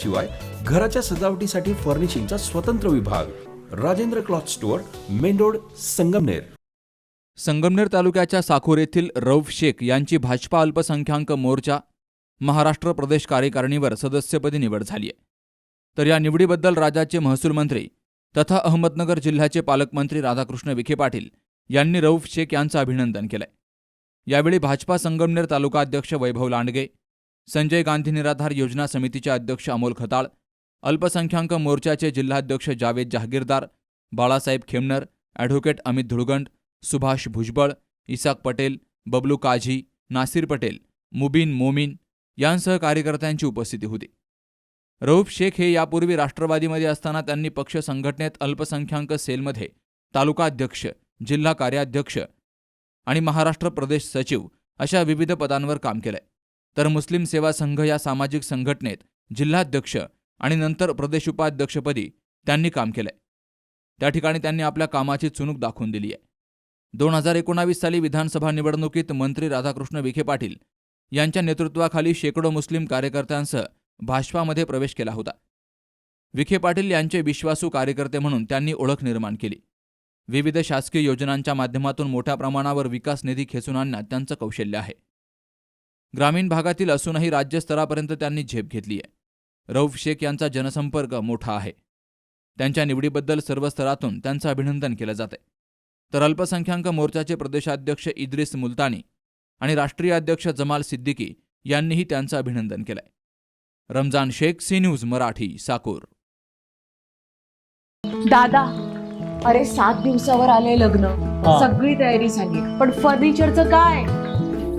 शिवाय घराच्या सजावटीसाठी फर्निशिंगचा स्वतंत्र विभाग. Rajendra cloth store main road Sangamner. Sangamner तालुक्याच्या साखोर येथील रौफ शेख यांची भाजपा अल्पसंख्याक मोर्चा महाराष्ट्र प्रदेश कार्यकारिणीवर सदस्यपदी निवड झाली आहे. तर या निवडीबद्दल राज्याचे महसूल मंत्री तथा अहमदनगर जिल्ह्याचे पालकमंत्री राधाकृष्ण विखे पाटील यांनी रौफ शेख यांचं अभिनंदन केलंय. यावेळी भाजपा संगमनेर तालुका अध्यक्ष वैभव लांडगे संजय गांधी निराधार योजना समितीचे अध्यक्ष अमोल खताळ अल्पसंख्याक मोर्चाचे जिल्हाध्यक्ष जावेद जहागीरदार बाळासाहेब खेमनर ॲडव्होकेट अमित धुळगंड सुभाष भुजबळ इसाक पटेल बबलू काझी नासिर पटेल मुबीन मोमीन यांसह कार्यकर्त्यांची उपस्थिती होती. रऊफ शेख हे यापूर्वी राष्ट्रवादीमध्ये असताना त्यांनी पक्ष संघटनेत अल्पसंख्याक सेलमध्ये तालुकाध्यक्ष जिल्हा कार्याध्यक्ष आणि महाराष्ट्र प्रदेश सचिव अशा विविध पदांवर काम केलंय. तर मुस्लिम सेवा संघ या सामाजिक संघटनेत जिल्हाध्यक्ष आणि नंतर प्रदेश उपाध्यक्षपदी त्यांनी काम केलंय. त्या ठिकाणी त्यांनी आपल्या कामाची चुणूक दाखवून दिली आहे. दोन हजार एकोणावीस साली विधानसभा निवडणुकीत मंत्री राधाकृष्ण विखे पाटील यांच्या नेतृत्वाखाली शेकडो मुस्लिम कार्यकर्त्यांसह भाजपामध्ये प्रवेश केला होता. विखे पाटील यांचे विश्वासू कार्यकर्ते म्हणून त्यांनी ओळख निर्माण केली. विविध शासकीय योजनांच्या माध्यमातून मोठ्या प्रमाणावर विकास निधी खेचून आणण्यात त्यांचं कौशल्य आहे. ग्रामीण भागातील असूनही राज्यस्तरापर्यंत त्यांनी झेप घेतली आहे. रौफ शेख यांचा जनसंपर्क मोठा आहे. त्यांच्या निवडीबद्दल सर्व स्तरातून त्यांचं अभिनंदन केलं जाते तर अल्पसंख्याक मोर्चाचे प्रदेशाध्यक्ष इद्रिस मुलतानी आणि राष्ट्रीय अध्यक्ष जमाल सिद्दीकी यांनीही त्यांचं अभिनंदन केलंय. Ramzan Shaikh C news Marathi Sakor. दादा अरे सात दिवसावर आले लग्न. हा. सगळी तयारी झाली पण फर्निचरचं काय?